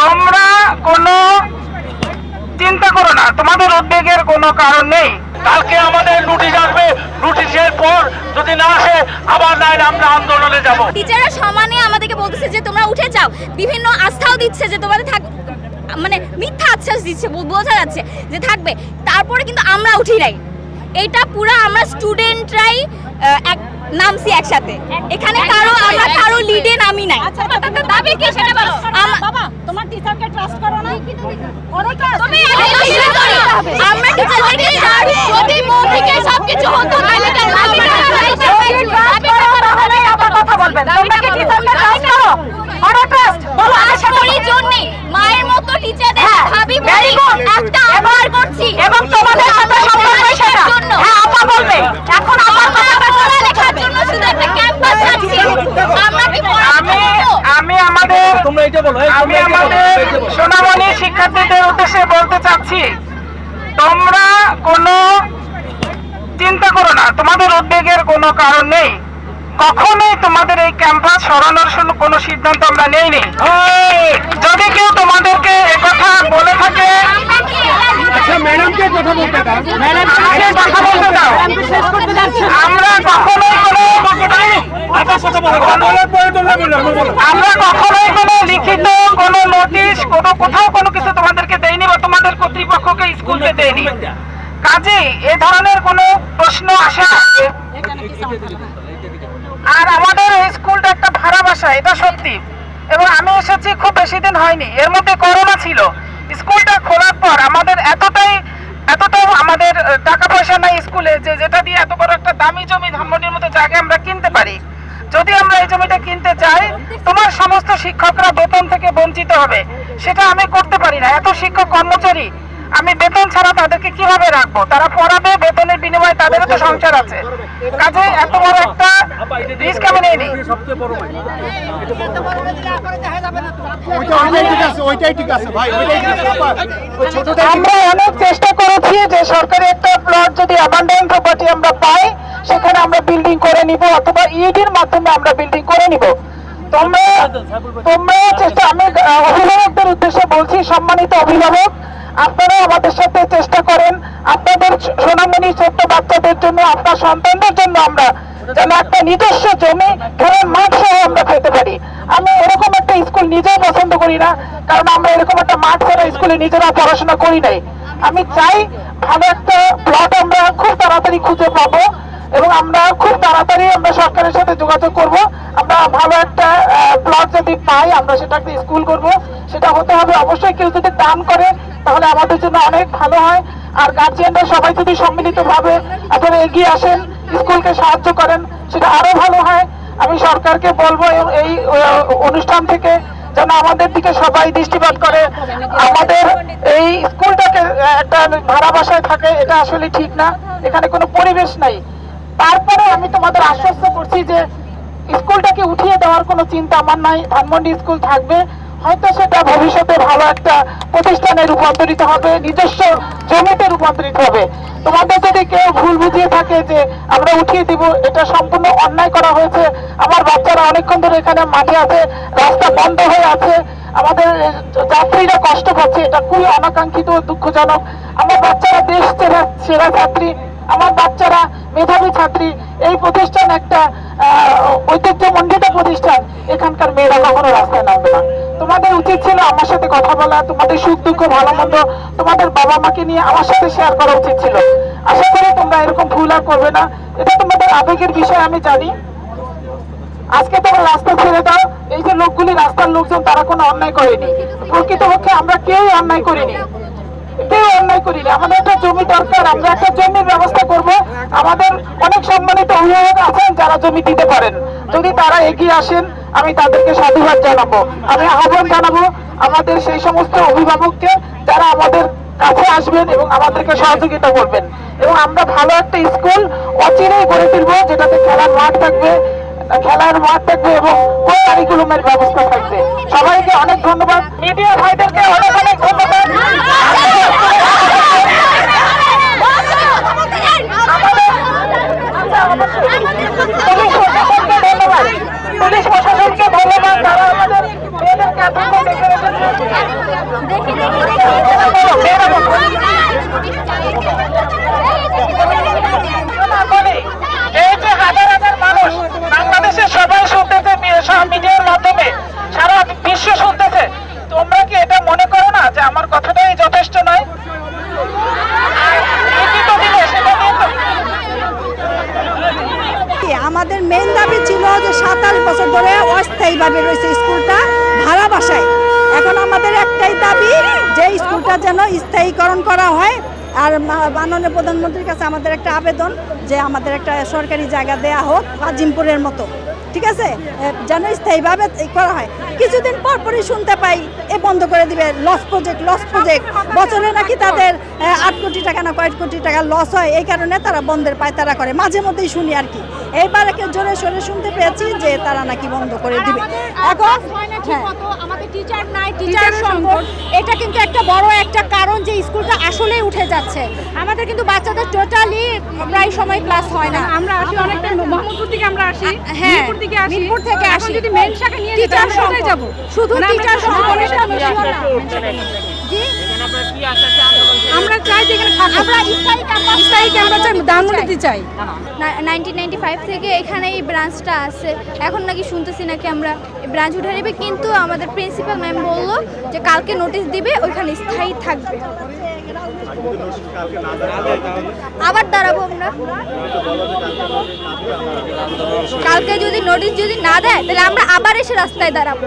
তোমরা কোনো চিন্তা করো না তোমাদের উদ্বেগের কোনো কারণ নেই। কালকে আমাদের নোটিশ আসবে নোটিশের পর যদি না আসে আবার নাই আমরা আন্দোলনে যাব। টিচাররা সমানে আমাদেরকে বলতেছে যে তোমরা উঠে যাও। বিভিন্ন আস্থাও দিচ্ছে যে তোমাদের থাক মানে মিথ্যা আশ্বাস দিচ্ছে বোঝা যাচ্ছে যে থাকবে। তারপরে কিন্তু আমরা উঠি নাই। এটা পুরো আমরা স্টুডেন্টরাই এক নামছি একসাথে। এখানে কারও আমরা কারও লিডে নামি নাই। দাবি কি সেটা বলো? মায়ের মতো টিচারদের হ্যাঁ, ভাবি বলি একটা আবার করছি। এবং তোমাদের সাথে সম্পর্ক সেটা। হ্যাঁ আপা বলবে। এখন আমার কথা বলবে। জন্য শুধু একটা ক্যাম্পাস আছে। আমরা কি আমি আমি আমাদের তোমরা এটা বলো আমি আমাদের। সোনামণি শিক্ষার্থীদের উদ্দেশ্যে বলতে চাচ্ছি তোমরা কোনো চিন্তা করো না তোমাদের উদ্বেগের কোনো কারণ নেই। কখনোই তোমাদের এই ক্যাম্পাস সরানোর কোনো সিদ্ধান্ত আমরা নেইনি। যদি কেউ তোমাদেরকে একথা বলে থাকে আচ্ছা ম্যাডামকে আমার এটা সত্যি। এবং আমি এসেছি খুব বেশি দিন হয়নি। এর মধ্যে করোনা ছিল। স্কুলটা খোলার পর আমাদের এতটাই, এতটাও আমাদের টাকা পয়সা নাই স্কুলে যে যেটা দিয়ে এত বড় একটা দামি জমি ধানমন্ডির মতো জায়গা আমরা যদি আমরা এই জমিটা কিনতে চাই, তোমার সমস্ত শিক্ষকরা বেতন থেকে বঞ্চিত হবে। সেটা আমি করতে পারি না। এত শিক্ষক কর্মচারী, আমি বেতন ছাড়া তাদেরকে কীভাবে রাখব? তারা পড়াবে, বেতনের বিনিময়ে তাদেরও তো সংসার আছে। কাজে এত বড় একটা রিস্ক আমি ঠিক আমরা অনেক চেষ্টা করেছি যে সরকারি একটা প্লট যদি অ্যাবান্ডেন্ট প্রপার্টি আমরা পাই বিল্ডিং করে নিব অথবা ইডির মাধ্যমে আমরা বিল্ডিং করে নিব। তোমরা তোমরা চেষ্টা আমি অভিভাবকদের উদ্দেশ্যে বলছি সম্মানিত অভিভাবক আপনারা আমাদের সাথে চেষ্টা করেন। আপনাদের সোনামণি ছোট্ট বাচ্চাদের জন্য আপনার সন্তানদের জন্য আমরা যেন একটা নিজস্ব জমি খেলার মাঠ সহ আমরা পেতে পারি। আমি এরকম একটা স্কুল নিজেও পছন্দ করি না কারণ আমরা এরকম একটা মাঠ ছাড়া স্কুলে নিজেরা পড়াশোনা করি নাই। আমি চাই ভালো একটা প্লট আমরা খুব তাড়াতাড়ি খুঁজে পাবো। এবং আমরা খুব তাড়াতাড়ি আমরা সরকারের সাথে যোগাযোগ করব। আমরা ভালো একটা প্লট যদি পাই, আমরা সেটা একটা স্কুল করব। সেটা হতে হবে অবশ্যই কেউ যদি দান করে, তাহলে আমাদের জন্য অনেক ভালো হয়। আর গার্জিয়ানরা সবাই যদি সম্মিলিতভাবে আপনারা এগিয়ে আসেন স্কুলকে সাহায্য করেন, সেটা আরও ভালো হয়। আমি সরকারকে বলব এই অনুষ্ঠান থেকে যেন আমাদের দিকে সবাই দৃষ্টিপাত করে। আমাদের এই স্কুলটাকে একটা ভাড়া বাসায় থাকে, এটা আসলে ঠিক না। এখানে কোনো পরিবেশ নাই। তারপরে আমি তোমাদের আশ্বস্ত করছি যে স্কুলটাকে উঠিয়ে দেওয়ার কোনো চিন্তা আমার নাই। ধানমন্ডি স্কুল থাকবে। হয়তো সেটা ভবিষ্যতে ভালো একটা প্রতিষ্ঠানে রূপান্তরিত হবে, নিজস্ব জমিতে রূপান্তরিত হবে। তোমাদের যদি কেউ ভুল বুঝিয়ে থাকে যে আমরা উঠিয়ে দিব, এটা সম্পূর্ণ অন্যায় করা হয়েছে। আমার বাচ্চারা অনেকক্ষণ ধরে এখানে মাঠে আছে, রাস্তা বন্ধ হয়ে আছে। আমাদের যাত্রীরা কষ্ট পাচ্ছে। এটা খুবই অনাকাঙ্ক্ষিত দুঃখজনক। আমার বাচ্চারা দেশ সেরা সেরা ছাত্রী। আমার বাচ্চারা মেধাবী ছাত্রী, এই প্রতিষ্ঠান একটা ঐতিহ্যমণ্ডিত প্রতিষ্ঠান। এখানকার মেয়েরা কখনো রাস্তায় নামবে না। তোমাদের উচিত ছিল আমার সাথে কথা বলা, তোমাদের সুখ দুঃখ, ভালো মন্দ তোমাদের বাবা মাকে নিয়ে আমার সাথে শেয়ার করা উচিত ছিল। আশা করি তোমরা এরকম ভুল আর করবে না। এটা তোমাদের আবেগের বিষয়, আমি জানি। আজকে তোমরা রাস্তা ছেড়ে দাও। এই যে লোকগুলি রাস্তার লোকজন, তারা কোনো অন্যায় করেনি। প্রকৃতপক্ষে আমরা কেউ অন্যায় করিনি। কেউ অন্যায় করিনি আমাদের একটা জমি দরকার, আমরা একটা জমির ব্যবস্থা করব। আমাদের অনেক সম্মানিত অভিভাবক আছেন যারা জমি দিতে পারেন। যদি তারা এগিয়ে আসেন, আমি তাদেরকে সাধুবাদ জানাব। আমি আহ্বান জানাব আমাদের সেই সমস্ত অভিভাবককে যারা আমাদের কাছে আসবেন এবং আমাদেরকে সহযোগিতা করবেন। এবং আমরা ভালো একটা স্কুল অচিরেই গড়ে তুলবো, যেটাতে খেলার মাঠ থাকবে, খেলার মাঠ থাকবে এবং কারিকুলামের ব্যবস্থা থাকবে। সবাইকে অনেক ধন্যবাদ। মিডিয়া ভাইদেরকে অনেক অনেক ধন্যবাদ পুলিশ প্রশাসনকে ধন্যবাদ পুলিশ প্রশাসনকে ধন্যবাদ তারা আমাদের মেয়েদেরকে এতক্ষণ দেখে রেখেছে দেখি দেখি বলো, মেয়েরা বলো। শোনা বলি, এই যে হাজার হাজার মানুষ বাংলাদেশের সবাই শুনতেছে মি- সব মিডিয়ার মাধ্যমে সারা বিশ্ব শুনতেছে তোমরা কি এটা মনে করো না যে আমার কথাটাই যথেষ্ট নয় আর লিখিত দিলে সেটা নিয়ে তো আমাদের মেন দাবি ছিল যে সাতাশ বছর ধরে অস্থায়ীভাবে রয়েছে স্কুলটা ভাড়া বাসায়। এখন আমাদের একটাই দাবি যে স্কুলটা যেন স্থায়ীকরণ করা হয়। আর মাননীয় প্রধানমন্ত্রীর কাছে আমাদের একটা আবেদন যে আমাদের একটা সরকারি জায়গা দেয়া হোক আজিমপুরের মতো। ঠিক আছে? যেন স্থায়ীভাবে করা হয়। কিছুদিন পর পরই শুনতে পাই এ বন্ধ করে দিবে লস প্রজেক্ট লস প্রজেক্ট বছরে নাকি তাদের আট কোটি টাকা না কয়েক কোটি টাকা লস হয় এই কারণে তারা বন্ধের পায়তারা করে। মাঝে মধ্যেই শুনি আর কি। এইবার একে জোরে সোরে শুনতে পেয়েছি যে তারা নাকি বন্ধ করে দিবে। এখন হ্যাঁ আমাদের টিচার নাই টিচার সংকট। এটা কিন্তু একটা বড় একটা কারণ যে স্কুলটা আসলেই উঠে যাচ্ছে। আমাদের কিন্তু বাচ্চাদের টোটালি প্রায় সময় ক্লাস হয় না। আমরা আসি অনেকটা মোহাম্মদপুর থেকে আমরা আসি হ্যাঁ মিরপুর থেকে আসি। মিরপুর থেকে আসি। যদি মেন শাখা নিয়ে যেতে টিচার সংকট। যাব। শুধু মানে টিচার আমরা চাই যে এখানে আমরা স্থায়ী ক্যাম্পাস স্থায়ী ক্যাম্পাস ধানমন্ডিতে চাই। নাইনটিন নাইনটি ফাইভ থেকে এখানে এই ব্রাঞ্চটা আছে। এখন নাকি শুনতেছি নাকি আমরা ব্রাঞ্চ উঠে নেবে কিন্তু আমাদের প্রিন্সিপাল ম্যাম বলল যে কালকে নোটিশ দিবে ওইখানে স্থায়ী থাকবে। আবার দাঁড়াবো আমরা। কালকে যদি নোটিশ যদি না দেয়, তাহলে আমরা আবার এসে রাস্তায় দাঁড়াবো।